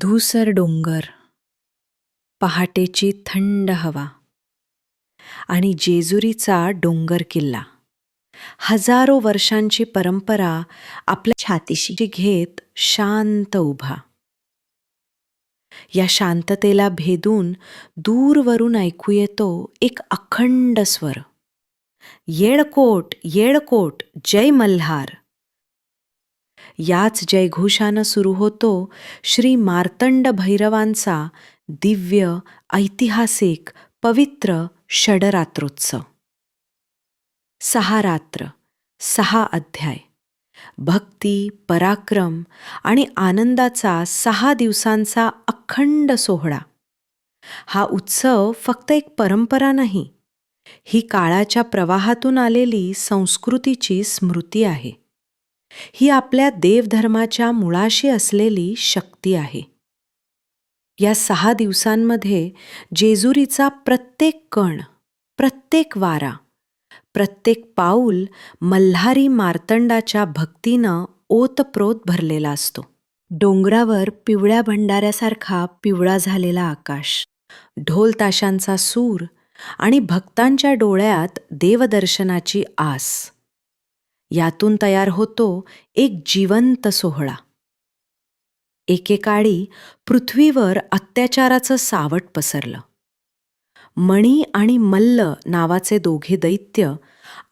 धूसर डोंगर पहाटेची थंड हवा आणि जेजुरीचा डोंगर किल्ला. हजारो वर्षांची परंपरा आपल्या छातीशी घेत शांत उभा. या शांततेला भेदून दूरवरून ऐकू येतो एक अखंड स्वर. येळकोट येळकोट जय मल्हार. याच जयघोषानं सुरू होतो श्री मार्तंड भैरवांचा दिव्य ऐतिहासिक पवित्र षडरात्रोत्सव. सहा रात्र सहा अध्याय. भक्ती पराक्रम आणि आनंदाचा सहा दिवसांचा अखंड सोहळा. हा उत्सव फक्त एक परंपरा नाही ही काळाच्या प्रवाहातून आलेली संस्कृतीची स्मृती आहे. ही आपल्या देवधर्माच्या मुळाशी असलेली शक्ती आहे. या सहा दिवसांमध्ये जेजुरीचा प्रत्येक कण प्रत्येक वारा प्रत्येक पाऊल मल्हारी मार्तंडाच्या भक्तीनं ओतप्रोत भरलेला असतो. डोंगरावर पिवळ्या भंडाऱ्यासारखा पिवळा झालेला आकाश ढोल ताशांचा सूर आणि भक्तांच्या डोळ्यात देवदर्शनाची आस. यातून तयार होतो एक जिवंत सोहळा. एकेकाळी पृथ्वीवर अत्याचाराचं सावट पसरलं. मणी आणि मल्ल नावाचे दोघे दैत्य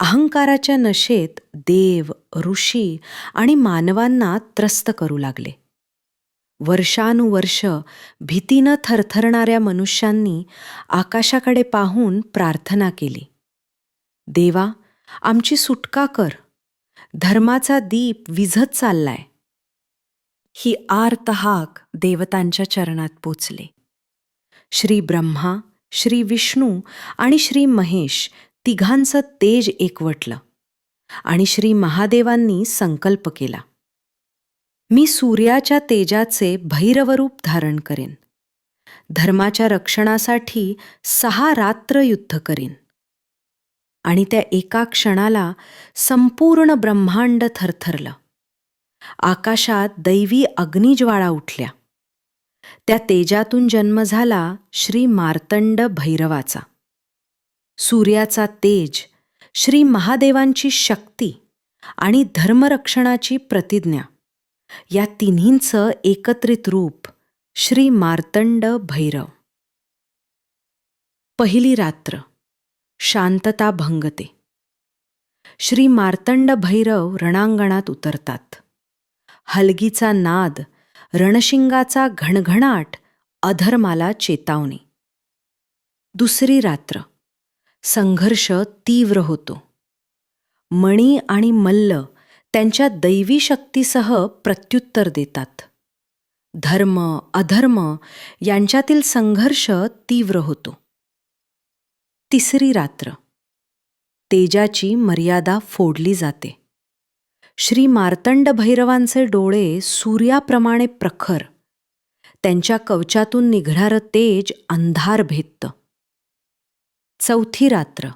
अहंकाराच्या नशेत देव ऋषी आणि मानवांना त्रस्त करू लागले. वर्षानुवर्ष भीतीनं थरथरणाऱ्या मनुष्यांनी आकाशाकडे पाहून प्रार्थना केली. देवा आमची सुटका कर. धर्माचा दीप विझत चाललाय. ही आर्त हाक देवतांच्या चरणात पोचले. श्री ब्रह्मा श्री विष्णू आणि श्री महेश तिघांचं तेज एकवटलं आणि श्री महादेवांनी संकल्प केला. मी सूर्याच्या तेजाचे भैरवरूप धारण करेन. धर्माच्या रक्षणासाठी सहा रात्र युद्ध करीन. आणि त्या एका क्षणाला संपूर्ण ब्रह्मांड थरथरलं. आकाशात दैवी अग्निज्वाळा उठल्या. त्या तेजातून जन्म झाला श्री मार्तंड भैरवाचा. सूर्याचा तेज श्री महादेवांची शक्ती आणि धर्मरक्षणाची प्रतिज्ञा या तिन्हींचं एकत्रित रूप श्री मार्तंड भैरव. पहिली रात्र. शांतता भंगते. श्री मार्तंड भैरव रणांगणात उतरतात. हलगीचा नाद रणशिंगाचा घणघणाट अधर्माला चेतावणी. दुसरी रात्र. संघर्ष तीव्र होतो. मणी आणि मल्ल त्यांच्या दैवी शक्तीसह प्रत्युत्तर देतात. धर्म अधर्म यांच्यातील संघर्ष तीव्र होतो. तिसरी रात्र. तेजाची मर्यादा फोडली जाते. श्री मार्तंड भैरवांचे डोळे सूर्याप्रमाणे प्रखर. त्यांच्या कवचातून निघणारं तेज अंधार भेदतं. चौथी रात्र.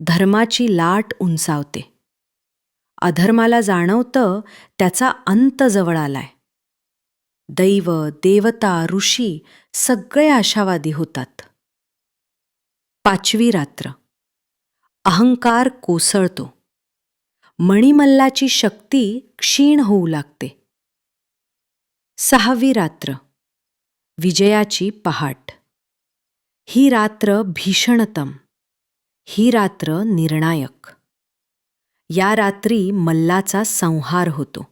धर्माची लाट उंचावते. अधर्माला जाणवतं त्याचा अंत जवळ आलाय. दैव देवता ऋषी सगळे आशावादी होतात. पाचवी रात्र. अहंकार कोसळतो. मणिमल्लाची शक्ती क्षीण होऊ लागते. सहावी रात्र. विजयाची पहाट. ही रात्र भीषणतम. ही रात्र निर्णायक. या रात्री मल्लाचा संहार होतो.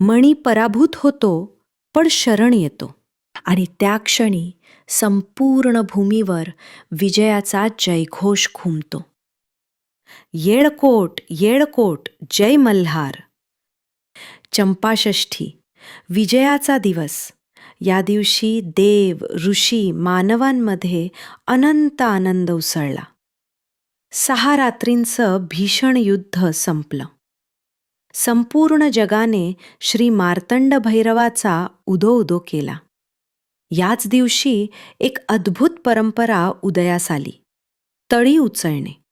मणी पराभूत होतो पण शरण येतो. आणि त्या क्षणी संपूर्ण भूमीवर विजयाचा जयघोष घुमतो. येळकोट येळकोट जय मल्हार. चंपाषष्ठी विजयाचा दिवस. या दिवशी देव ऋषी मानवांमध्ये अनंत आनंद उसळला. सहा रात्रींचं भीषण युद्ध संपलं. संपूर्ण जगाने श्री मार्तंड भैरवाचा उदो उदो केला. याच दिवशी एक अद्भुत परंपरा उदयास आली. तळी उचलणे.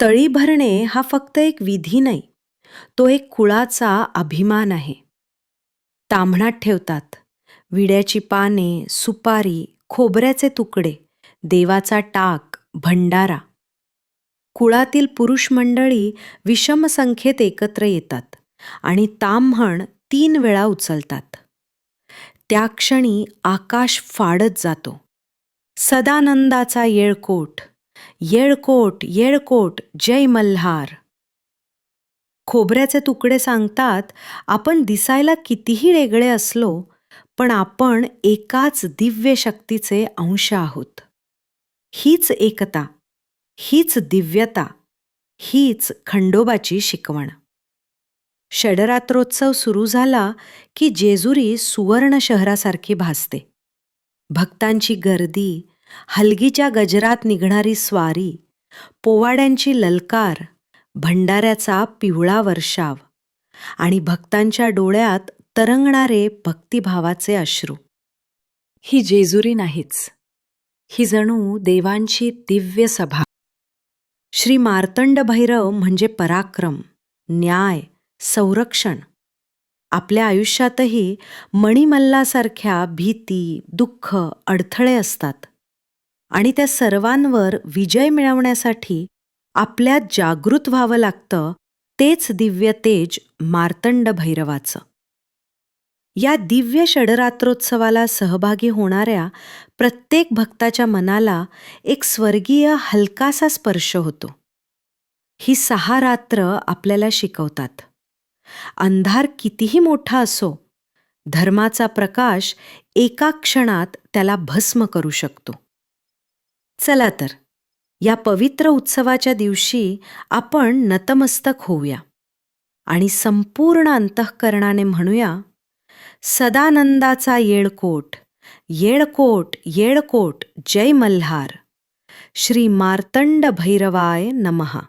तळी भरणे हा फक्त एक विधी नाही तो एक कुळाचा अभिमान आहे. तांबणात ठेवतात विड्याची पाने सुपारी खोबऱ्याचे तुकडे देवाचा टाक भंडारा. कुळातील पुरुष मंडळी विषम संख्येत एकत्र येतात आणि ताम्हण तीन वेळा उचलतात. त्या क्षणी आकाश फाडत जातो. सदानंदाचा येळकोट येळकोट येळकोट जय मल्हार. खोबऱ्याचे तुकडे सांगतात आपण दिसायला कितीही वेगळे असलो पण आपण एकाच दिव्य शक्तीचे अंश आहोत. हीच एकता हीच दिव्यता हीच खंडोबाची शिकवण. षडरात्रोत्सव सुरू झाला की जेजुरी सुवर्ण शहरासारखी भासते. भक्तांची गर्दी हलगीच्या गजरात निघणारी स्वारी पोवाड्यांची ललकार भंडाऱ्याचा पिवळा वर्षाव आणि भक्तांच्या डोळ्यात तरंगणारे भक्तिभावाचे अश्रू. ही जेजुरी नाहीच. ही जणू देवांची दिव्य सभा. श्री मार्तंड भैरव म्हणजे पराक्रम न्याय संरक्षण. आपल्या आयुष्यातही मणिमल्लासारख्या भीती दुःख अडथळे असतात. आणि त्या सर्वांवर विजय मिळवण्यासाठी आपल्यात जागृत व्हावं लागतं तेच दिव्य तेज मार्तंड भैरवाचं. या दिव्य षडरात्रोत्सवाला सहभागी होणाऱ्या प्रत्येक भक्ताच्या मनाला एक स्वर्गीय हलकासा स्पर्श होतो. ही सहा रात्र आपल्याला शिकवतात. अंधार कितीही मोठा असो धर्माचा प्रकाश एका क्षणात त्याला भस्म करू शकतो. चला तर या पवित्र उत्सवाच्या दिवशी आपण नतमस्तक होऊया आणि संपूर्ण अंतःकरणाने म्हणूया सदानंदाचा येळकोट येळकोट येळकोट जय मल्हार. श्री मार्तंड भैरवाय नमहा